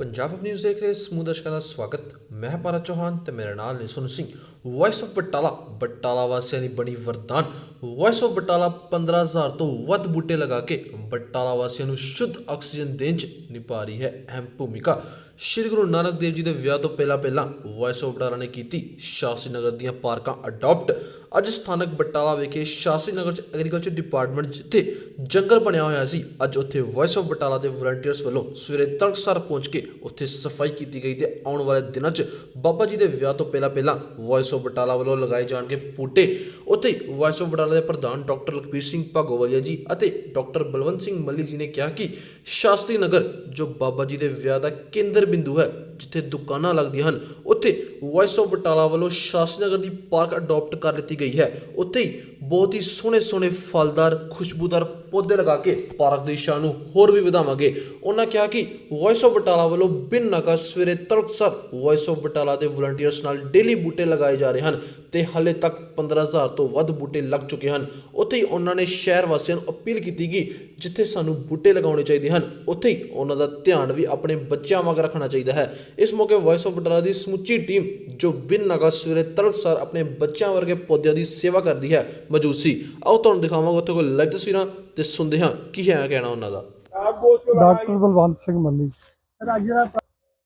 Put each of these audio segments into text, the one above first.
Punjab news ਦੇਖ ਰਹੇ ਸਮੂਹ ਦਰਸ਼ਕਾਂ ਦਾ ਸਵਾਗਤ। ਮੈਂ ਭਾਰਤ ਚੌਹਾਨ ਤੇ ਮੇਰੇ ਨਾਲ ਨੇ ਸਿੰਘ। ਵਾਇਸ ਆਫ ਬਟਾਲਾ ਬਟਾਲਾ ਵਾਸੀਆਂ ਦੀ ਬਣੀ ਵਰਦਾਨ। ਵਾਇਸ ਆਫ ਬਟਾਲਾ 15000 ਤੋਂ ਵੱਧ ਬੂਟੇ ਲਗਾ ਕੇ ਬਟਾਲਾ ਵਾਸੀਆਂ ਨੂੰ ਸ਼ੁੱਧ ਆਕਸੀਜਨ ਦੇਣ 'ਚ ਨਿਭਾ ਰਹੀ ਹੈ ਅਹਿਮ ਭੂਮਿਕਾ। ਸ਼੍ਰੀ ਗੁਰੂ ਨਾਨਕ ਦੇਵ ਜੀ ਦੇ ਵਿਆਹ ਤੋਂ ਪਹਿਲਾਂ ਪਹਿਲਾਂ ਵਾਇਸ ਆਫ ਬਟਾਲਾ ਨੇ ਕੀਤੀ ਸ਼ਾਸਤਰੀ ਨਗਰ ਦੀਆਂ ਪਾਰਕਾਂ ਅਡਾਪਟ ਅੱਜ ਸਥਾਨਕ ਬਟਾਲਾ ਵਿਖੇ ਸ਼ਾਸਤਰੀ ਨਗਰ ਚ ਐਗਰੀਕਲਚਰ ਡਿਪਾਰਟਮੈਂਟ ਜਿੱਥੇ ਜੰਗਲ ਬਣਿਆ ਹੋਇਆ ਸੀ, ਅੱਜ ਉੱਥੇ ਵਾਇਸ ਆਫ ਬਟਾਲਾ ਦੇ ਵਲੰਟੀਅਰਸ ਵੱਲੋਂ ਸਵੇਰੇ ਤੜਕਸਾਰ ਪਹੁੰਚ ਕੇ ਉੱਥੇ ਸਫ਼ਾਈ ਕੀਤੀ ਗਈ ਤੇ ਆਉਣ ਵਾਲੇ ਦਿਨਾਂ 'ਚ ਬਾਬਾ ਜੀ ਦੇ ਵਿਆਹ ਤੋਂ ਪਹਿਲਾਂ ਪਹਿਲਾਂ ਵਾਇਸ ਆਫ ਬਟਾਲਾ ਵੱਲੋਂ ਲਗਾਏ ਜਾਣਗੇ ਬੂਟੇ। ਉੱਥੇ ਵਾਇਸ ਆਫ ਬਟਾਲਾ ਦੇ ਪ੍ਰਧਾਨ ਡਾਕਟਰ ਲਖਬੀਰ ਸਿੰਘ ਭਾਗੋਵਾਲੀਆ ਜੀ ਅਤੇ ਡਾਕਟਰ ਬਲਵੰਤ ਸਿੰਘ ਮੱਲੀ ਜੀ ਨੇ ਕਿਹਾ ਕਿ ਸ਼ਾਸਤਰੀ ਨਗਰ, ਜੋ ਬਾਬਾ ਜੀ ਦੇ ਵਿਆਹ ਦਾ ਕੇਂਦਰ ਬਿੰਦੂ ਹੈ, ਜਿੱਥੇ ਦੁਕਾਨਾਂ ਲੱਗਦੀਆਂ ਹਨ, ਉੱਥੇ ਵਾਇਸ ਆਫ ਬਟਾਲਾ ਵੱਲੋਂ ਸ਼ਾਸਤਰੀ ਨਗਰ ਦੀ ਪਾਰਕ ਅਡਾਪਟ ਕਰ ਲਿੱਤੀ ਗਈ ਹੈ। ਉੱਥੇ ਹੀ ਬਹੁਤ ਹੀ ਸੋਹਣੇ ਸੋਹਣੇ ਫਲਦਾਰ, ਖੁਸ਼ਬੂਦਾਰ ਪੌਦੇ ਲਗਾ ਕੇ ਪਾਰਕ ਦੀ ਸ਼ਾਨ ਨੂੰ ਹੋਰ ਵੀ ਵਧਾਵਾਂਗੇ। ਉਹਨਾਂ ਕਿਹਾ ਕਿ ਵਾਇਸ ਆਫ ਬਟਾਲਾ ਵੱਲੋਂ ਬਿਨ ਨਕਾ ਸਵੇਰੇ ਤਰਕਸਰ ਵਾਇਸ ਆਫ ਬਟਾਲਾ ਦੇ ਵਲੰਟੀਅਰਸ ਨਾਲ ਡੇਲੀ ਬੂਟੇ ਲਗਾਏ ਜਾ ਰਹੇ ਹਨ ਤੇ ਹਾਲੇ ਤੱਕ 15000 ਤੋਂ ਵੱਧ ਬੂਟੇ ਲੱਗ ਚੁੱਕੇ ਹਨ। ਉੱਥੇ ਹੀ ਉਹਨਾਂ ਨੇ ਸ਼ਹਿਰ ਵਾਸੀਆਂ ਨੂੰ ਅਪੀਲ ਕੀਤੀ ਕਿ ਜਿੱਥੇ ਸਾਨੂੰ ਬੂਟੇ ਲਗਾਉਣੇ ਚਾਹੀਦੇ ਹਨ, ਉੱਥੇ ਹੀ ਉਹਨਾਂ ਦਾ ਧਿਆਨ ਵੀ ਆਪਣੇ ਬੱਚਿਆਂ ਵਾਂਗ ਰੱਖਣਾ ਚਾਹੀਦਾ ਹੈ। ਇਸ ਮੌਕੇ ਵਾਇਸ ਆਫ ਬਟਾਲਾ ਦੀ ਸਮੁੱਚੀ ਟੀਮ ਜੋ ਬਿਨ ਨਗਾ ਸਵੇਰੇ ਤੜਕਸਾਰ ਆਪਣੇ ਬੱਚਿਆਂ ਵਰਗੇ ਪੌਦੇ ਪੌਦਿਆਂ ਦੀ ਸੇਵਾ ਕਰਦੀ ਹੈ ਮੌਜੂਦ ਆਓ ਤੁਹਾਨੂੰ ਦਿਖਾਵਾਂਗਾ ਉੱਥੇ ਕੋਈ ਲਾਈਵ ਤਸਵੀਰਾਂ ਤੇ ਸੁਣਦੇ ਹਾਂ ਕੀ ਹੈ ਕਹਿਣਾ ਉਹਨਾਂ ਦਾ। ਡਾਕਟਰ ਬਲਵੰਤ ਸਿੰਘ ਮੱਲੀ।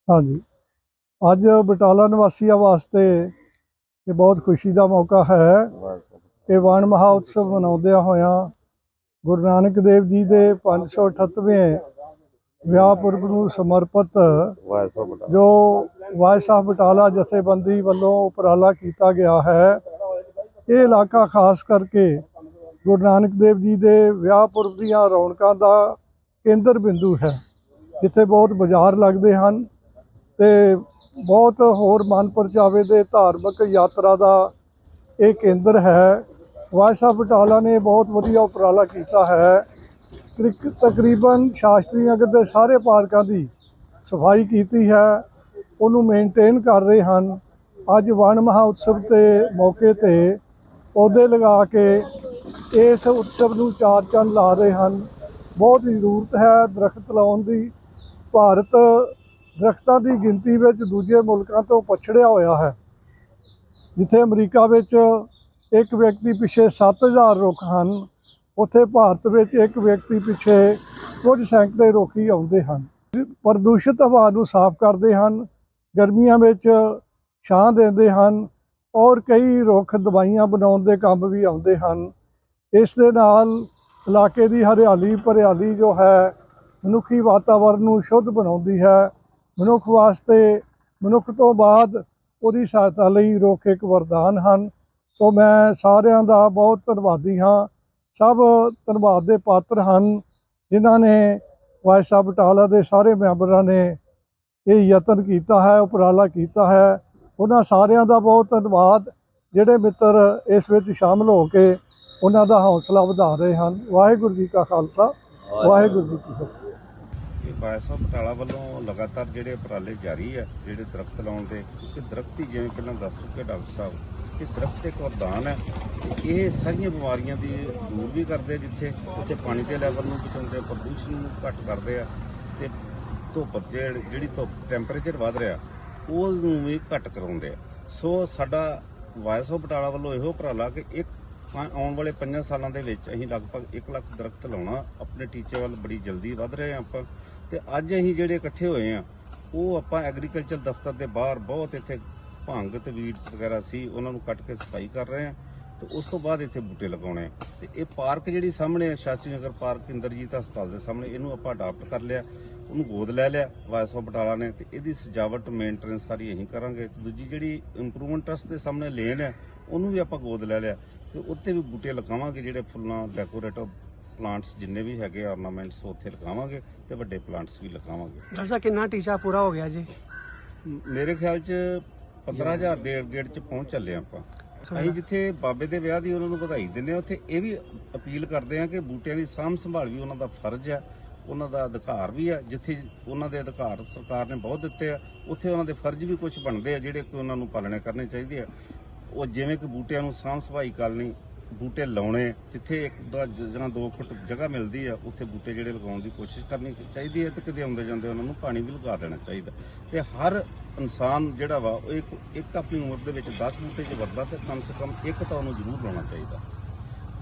ਹਾਂਜੀ। ਅੱਜ ਬਟਾਲਾ ਨਿਵਾਸੀਆਂ ਵਾਸਤੇ ਇਹ ਬਹੁਤ ਖੁਸ਼ੀ ਦਾ ਮੌਕਾ ਹੈ। ਕਿ ਵਣ ਮਹਾ ਉਤਸਵ ਮਨਾਉਂਦਿਆਂ ਹੋਇਆਂ ਗੁਰੂ ਨਾਨਕ ਦੇਵ ਜੀ ਦੇ 538ਵੇਂ ਵਿਆਹ ਪੁਰਬ ਨੂੰ ਸਮਰਪਿਤ ਜੋ ਵਾਇਸ ਆਫ ਬਟਾਲਾ ਜਥੇਬੰਦੀ ਵੱਲੋਂ ਉਪਰਾਲਾ ਕੀਤਾ ਗਿਆ ਹੈ ਇਹ ਇਲਾਕਾ ਖਾਸ ਕਰਕੇ ਗੁਰੂ ਨਾਨਕ ਦੇਵ ਜੀ ਦੇ ਵਿਆਹ ਪੁਰਬ ਦੀਆਂ ਰੌਣਕਾਂ ਦਾ ਕੇਂਦਰ ਬਿੰਦੂ ਹੈ, ਜਿੱਥੇ ਬਹੁਤ ਬਾਜ਼ਾਰ ਲੱਗਦੇ ਹਨ ਤੇ ਬਹੁਤ ਹੋਰ ਮਨ ਪਰਚਾਵੇ ਦੇ ਧਾਰਮਿਕ ਯਾਤਰਾ ਦਾ ਇਹ ਕੇਂਦਰ ਹੈ। ਵਾਇਸਾ ਬਟਾਲਾ ਨੇ ਬਹੁਤ ਵਧੀਆ ਉਪਰਾਲਾ ਕੀਤਾ ਹੈ। ਤਕਰੀ- ਤਕਰੀਬਨ ਸ਼ਾਸਤਰੀ ਨਗਰ ਦੇ ਸਾਰੇ ਪਾਰਕਾਂ ਦੀ ਸਫ਼ਾਈ ਕੀਤੀ ਹੈ, ਉਹਨੂੰ ਮੇਨਟੇਨ ਕਰ ਰਹੇ ਹਨ। ਅੱਜ ਵਣ ਮਹਾ ਤੇ ਮੌਕੇ ਤੇ ਪੌਦੇ ਲਗਾ ਕੇ ਇਸ ਉਤਸਵ ਨੂੰ ਚਾਰ ਚੰਦ ਲਾ ਰਹੇ ਹਨ। ਬਹੁਤ ਜ਼ਰੂਰਤ ਹੈ ਦਰਖਤ ਲਾਉਣ ਦੀ। ਭਾਰਤ ਦਰਖਤਾਂ ਦੀ ਗਿਣਤੀ ਵਿੱਚ ਦੂਜੇ ਮੁਲਕਾਂ ਤੋਂ ਪਛੜਿਆ ਹੋਇਆ ਹੈ। ਜਿੱਥੇ ਅਮਰੀਕਾ ਵਿੱਚ ਇੱਕ ਵਿਅਕਤੀ ਪਿੱਛੇ 7000 ਰੁੱਖ ਹਨ, ਉੱਥੇ ਭਾਰਤ ਵਿੱਚ ਇੱਕ ਵਿਅਕਤੀ ਪਿੱਛੇ ਕੁਝ ਸੈਂਕੜੇ ਰੁੱਖ ਹੀ ਆਉਂਦੇ ਹਨ। ਪ੍ਰਦੂਸ਼ਿਤ ਹਵਾ ਨੂੰ ਸਾਫ਼ ਕਰਦੇ ਹਨ, ਗਰਮੀਆਂ ਵਿੱਚ ਛਾਂ ਦਿੰਦੇ ਹਨ ਔਰ ਕਈ ਰੁੱਖ ਦਵਾਈਆਂ ਬਣਾਉਣ ਦੇ ਕੰਮ ਵੀ ਆਉਂਦੇ ਹਨ। ਇਸ ਦੇ ਨਾਲ ਇਲਾਕੇ ਦੀ ਹਰਿਆਲੀ ਭਰਿਆਲੀ ਜੋ ਹੈ, ਮਨੁੱਖੀ ਵਾਤਾਵਰਣ ਨੂੰ ਸ਼ੁੱਧ ਬਣਾਉਂਦੀ ਹੈ। ਮਨੁੱਖ ਵਾਸਤੇ ਮਨੁੱਖ ਤੋਂ ਬਾਅਦ ਉਹਦੀ ਸਹਾਇਤਾ ਲਈ ਰੁੱਖ ਇੱਕ ਵਰਦਾਨ ਹਨ। ਸੋ ਮੈਂ ਸਾਰਿਆਂ ਦਾ ਬਹੁਤ ਧੰਨਵਾਦੀ ਹਾਂ। ਸਭ ਧੰਨਵਾਦ ਦੇ ਪਾਤਰ ਹਨ, ਜਿਨ੍ਹਾਂ ਨੇ ਵਾਇਸਾ ਬਟਾਲਾ ਦੇ ਸਾਰੇ ਮੈਂਬਰਾਂ ਨੇ ਇਹ ਯਤਨ ਕੀਤਾ ਹੈ, ਉਪਰਾਲਾ ਕੀਤਾ ਹੈ। ਉਹਨਾਂ ਸਾਰਿਆਂ ਦਾ ਬਹੁਤ ਧੰਨਵਾਦ, ਜਿਹੜੇ ਮਿੱਤਰ ਇਸ ਵਿੱਚ ਸ਼ਾਮਲ ਹੋ ਕੇ ਉਹਨਾਂ ਦਾ ਹੌਸਲਾ ਵਧਾ ਰਹੇ ਹਨ। ਵਾਹਿਗੁਰੂ ਜੀ ਕਾ ਖਾਲਸਾ, ਵਾਹਿਗੁਰੂ ਜੀ ਕੀ ਫਤਿਹ। ਇਹ ਬਾਇਸਾ ਬਟਾਲਾ ਵੱਲੋਂ ਲਗਾਤਾਰ ਜਿਹੜੇ ਉਪਰਾਲੇ ਜਾਰੀ ਹੈ ਜਿਹੜੇ ਦਰਖਤ ਲਾਉਣ ਦੇ ਕਿ ਦਰਖਤ ਹੀ ਜਿਵੇਂ ਪਹਿਲਾਂ ਦੱਸ ਚੁੱਕੇ ਡਾਕਟਰ ਸਾਹਿਬ ਕਿ ਦਰਖਤ ਇੱਕ ਵਰਦਾਨ ਹੈ ਇਹ ਸਾਰੀਆਂ ਬਿਮਾਰੀਆਂ ਦੀ ਦੂਰ ਵੀ ਕਰਦੇ ਜਿੱਥੇ ਉੱਥੇ ਪਾਣੀ ਦੇ ਲੈਵਲ ਨੂੰ ਬਚਾਉਂਦੇ ਪ੍ਰਦੂਸ਼ਣ ਨੂੰ ਘੱਟ ਕਰਦੇ ਆ, ਤੇ ਧੁੱਪ ਜਿਹੜੀ ਜਿਹੜੀ ਧੁੱਪ ਟੈਂਪਰੇਚਰ ਵੱਧ ਰਿਹਾ ਉਹ ਨੂੰ ਵੀ ਘੱਟ ਕਰਾਉਂਦੇ ਆ। ਸੋ ਸਾਡਾ ਵਾਇਸ ਆਫ ਬਟਾਲਾ ਵੱਲੋਂ ਇਹੋ ਉਪਰਾਲਾ ਕਿ ਇੱਕ ਆਉਣ ਵਾਲੇ 5 ਸਾਲਾਂ ਦੇ ਵਿੱਚ ਅਸੀਂ ਲਗਭਗ 1 ਲੱਖ ਦਰਖਤ ਲਾਉਣਾ। ਆਪਣੇ ਟੀਚੇ ਵੱਲ ਬੜੀ ਜਲਦੀ ਵੱਧ ਰਹੇ ਹਾਂ ਆਪਾਂ। ਤੇ ਅੱਜ ਅਸੀਂ ਜਿਹੜੇ ਇਕੱਠੇ ਹੋਏ ਆ ਉਹ ਆਪਾਂ ਐਗਰੀਕਲਚਰ ਦਫ਼ਤਰ ਦੇ ਬਾਹਰ ਬਹੁਤ ਇੱਥੇ ਭੰਗ ਤੇ ਵੀਡਸ ਵਗੈਰਾ ਸੀ, ਉਹਨਾਂ ਨੂੰ ਕੱਟ ਕੇ ਸਫ਼ਾਈ ਕਰ ਰਹੇ ਆ ਤੇ ਉਸ ਤੋਂ ਬਾਅਦ ਇੱਥੇ ਬੂਟੇ ਲਗਾਉਣੇ ਆ। ਤੇ ਇਹ ਪਾਰਕ ਜਿਹੜੀ ਸਾਹਮਣੇ ਹੈ ਸ਼ਾਸਤਰੀ ਨਗਰ ਪਾਰਕ ਇੰਦਰਜੀਤ ਹਸਪਤਾਲ ਦੇ ਸਾਹਮਣੇ, ਇਹਨੂੰ ਆਪਾਂ ਅਡਾਪਟ ਕਰ ਲਿਆ। ਉਹਨੂੰ ਗੋਦ ਲੈ ਲਿਆ ਵਾਇਸ ਆਫ ਬਟਾਲਾ ਨੇ ਤੇ ਇਹਦੀ ਸਜਾਵਟ ਮੇਨਟੇਨੈਂਸ ਸਾਰੀ ਅਸੀਂ ਕਰਾਂਗੇ। ਦੂਜੀ ਜਿਹੜੀ ਇੰਪਰੂਵਮੈਂਟ ਟਰਸਟ ਦੇ ਸਾਹਮਣੇ ਲੇਨ ਹੈ ਉਹਨੂੰ ਵੀ ਆਪਾਂ ਗੋਦ ਲੈ ਲਿਆ। ਤੇ ਉੱਤੇ ਵੀ ਬੂਟੇ ਲਗਾਵਾਂਗੇ ਜਿਹੜੇ ਫੁੱਲਾਂ ਡੈਕੋਰੇਟਿਵ ਪਲਾਂਟਸ ਜਿੰਨੇ ਵੀ ਹੈਗੇ ਆਰਨਾਮੈਂਟਸ ਉੱਥੇ ਲਗਾਵਾਂਗੇ ਤੇ ਵੱਡੇ ਪਲਾਂਟਸ ਵੀ ਲਗਾਵਾਂਗੇ। ਸਾਹਿਬ ਕਿੰਨਾ ਟੀਚਾ ਪੂਰਾ ਹੋ ਗਿਆ ਜੀ? ਮੇਰੇ ਖਿਆਲ 'ਚ 15000 ਦੇ ਗੇੜ 'ਚ ਪਹੁੰਚ ਚੱਲੇ ਆਪਾਂ। ਅਸੀਂ ਜਿੱਥੇ ਬਾਬੇ ਦੇ ਵਿਆਹ ਦੀ ਉਹਨਾਂ ਨੂੰ ਵਧਾਈ ਦਿੰਦੇ ਆ ਉੱਥੇ ਇਹ ਵੀ ਅਪੀਲ ਕਰਦੇ ਆ ਕਿ ਬੂਟਿਆਂ ਦੀ ਸਾਂਭ ਸੰਭਾਲ ਵੀ ਉਹਨਾਂ ਦਾ ਫਰਜ਼ ਆ ਉਹਨਾਂ ਦਾ ਅਧਿਕਾਰ ਵੀ ਆ, ਜਿੱਥੇ ਉਹਨਾਂ ਦੇ ਅਧਿਕਾਰ ਸਰਕਾਰ ਨੇ ਬਹੁਤ ਦਿੱਤੇ ਆ, ਉੱਥੇ ਉਹਨਾਂ ਦੇ ਫਰਜ਼ ਵੀ ਕੁਝ ਬਣਦੇ ਆ ਜਿਹੜੇ ਕਿ ਉਹਨਾਂ ਨੂੰ ਪਾਲਣੇ ਕਰਨੇ ਚਾਹੀਦੇ ਆ। ਉਹ ਜਿਵੇਂ ਕਿ ਬੂਟਿਆਂ ਨੂੰ ਸਾਂਭ ਸਫ਼ਾਈ ਕਰਨੀ, ਬੂਟੇ ਲਾਉਣੇ, ਜਿੱਥੇ ਇੱਕ ਦੋ ਜਿਹੜਾ 2 ਫੁੱਟ ਜਗ੍ਹਾ ਮਿਲਦੀ ਆ, ਉੱਥੇ ਬੂਟੇ ਜਿਹੜੇ ਲਗਾਉਣ ਦੀ ਕੋਸ਼ਿਸ਼ ਕਰਨੀ ਚਾਹੀਦੀ ਹੈ ਤੇ ਕਿਤੇ ਆਉਂਦੇ ਜਾਂਦੇ ਉਹਨਾਂ ਨੂੰ ਪਾਣੀ ਵੀ ਲਗਾ ਦੇਣਾ ਚਾਹੀਦਾ। ਤੇ ਹਰ ਇਨਸਾਨ ਜਿਹੜਾ ਵਾ, ਉਹ ਇੱਕ ਇੱਕ ਆਪਣੀ ਉਮਰ ਦੇ ਵਿੱਚ 10 ਬੂਟੇ 'ਚ ਵਰਦਾ ਤੇ ਕਮ ਸੇ ਕਮ ਇੱਕ ਤਾਂ ਉਹਨੂੰ ਜ਼ਰੂਰ ਲਾਉਣਾ ਚਾਹੀਦਾ।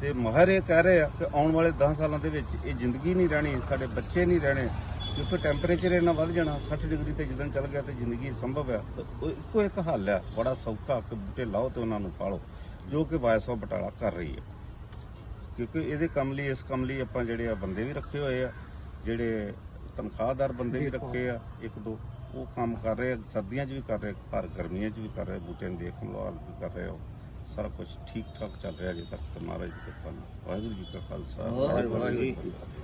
ਤੇ ਮਾਹਰ ਇਹ ਕਹਿ ਰਹੇ ਆ ਕਿ ਆਉਣ ਵਾਲੇ 10 ਸਾਲਾਂ ਦੇ ਵਿੱਚ ਇਹ ਜ਼ਿੰਦਗੀ ਨਹੀਂ ਰਹਿਣੀ, ਸਾਡੇ ਬੱਚੇ ਨਹੀਂ ਰਹਿਣੇ, ਕਿਉਂਕਿ ਟੈਂਪਰੇਚਰ ਇੰਨਾ ਵੱਧ ਜਾਣਾ 60 ਡਿਗਰੀ ਤੇ ਜਦੋਂ ਚੱਲ ਗਿਆ ਤੇ ਜ਼ਿੰਦਗੀ ਸੰਭਵ ਹੈ ਇੱਕੋ ਇੱਕ ਹੱਲ ਹੈ ਬੜਾ ਸੌਖਾ ਕਿ ਬੂਟੇ ਲਾਓ ਤੇ ਉਹਨਾਂ ਨੂੰ ਪਾਲੋ, ਜੋ ਕਿ ਵਾਇਸ ਆਫ ਬਟਾਲਾ ਕਰ ਰਹੀ ਹੈ। ਕਿਉਂਕਿ ਇਹਦੇ ਕੰਮ ਲਈ, ਇਸ ਕੰਮ ਲਈ ਆਪਾਂ ਜਿਹੜੇ ਆ ਬੰਦੇ ਵੀ ਰੱਖੇ ਹੋਏ ਆ, ਜਿਹੜੇ ਤਨਖਾਹਦਾਰ ਬੰਦੇ ਵੀ ਰੱਖੇ ਆ, ਇੱਕ ਦੋ, ਉਹ ਕੰਮ ਕਰ ਰਹੇ ਆ, ਸਰਦੀਆਂ 'ਚ ਵੀ ਕਰ ਰਹੇ ਪਰ ਗਰਮੀਆਂ 'ਚ ਵੀ ਕਰ ਰਹੇ ਬੂਟਿਆਂ ਦੀ ਦੇਖ ਸੰਭਾਲ ਵੀ ਕਰ ਰਹੇ ਹੋ ਸਾਰਾ ਕੁਝ ਠੀਕ ਠਾਕ ਚੱਲ ਰਿਹਾ ਅਜੇ ਤੱਕ ਮਹਾਰਾਜ ਦੀ ਕਿਰਪਾ ਨਾਲ। ਵਾਹਿਗੁਰੂ ਜੀ ਕਾ ਖਾਲਸਾ। ਵਾਹਿਗੁਰੂ ਜੀ ਕੀ ਫਤਿਹ।